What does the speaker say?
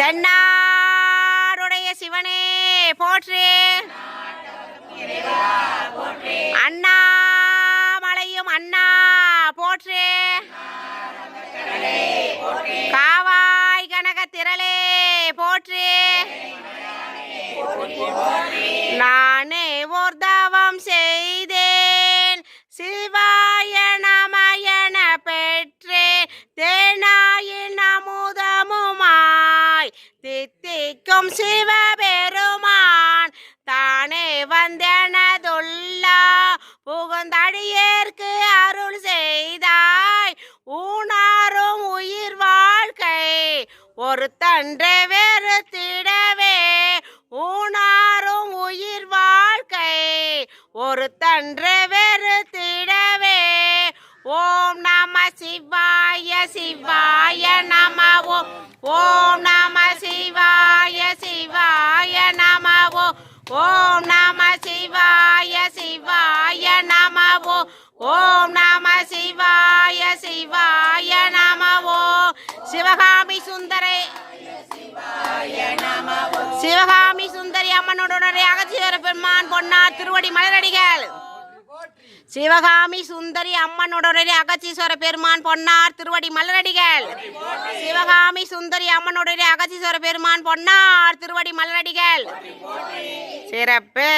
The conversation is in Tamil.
தென்னாருடைய சிவனே போற்று. அண்ணாமலையும் அண்ணா போற்று. காவாய் கனக திரளே போற்று. தித்திக்கும் சிவபெருமான் தானே வந்தனதுள்ளா. புகுந்தடியேற்கு அருள் செய்தாய். ஊனாரும் உயிர் வாழ்க்கை ஒரு தன்றை வெறுத்திடவே. ஊனாரும் உயிர் வாழ்க்கை ஒரு தன்று வெறுத்திடவே. ஓம் நம சிவாய சிவாய நம. ஓம் ஓம் நம ஓம் நம சிவாய சிவாய நம ஓம் ஓம் நம சிவாய சிவாய நம சிவகாமி சுந்தரே. சிவகாமி சுந்தரி அம்மனுடைய அகத்தியர பெருமான் பொன்னார் திருவடி மலரடிகள். சிவகாமி சுந்தரி அம்மனுடைய அகத்தீஸ்வர பெருமான் பொன்னார் திருவடி மலரடிகள். சிவகாமி சுந்தரி அம்மனுடைய அகத்தீஸ்வர பெருமான் பொன்னார் திருவடி மலரடிகள். சிறப்பு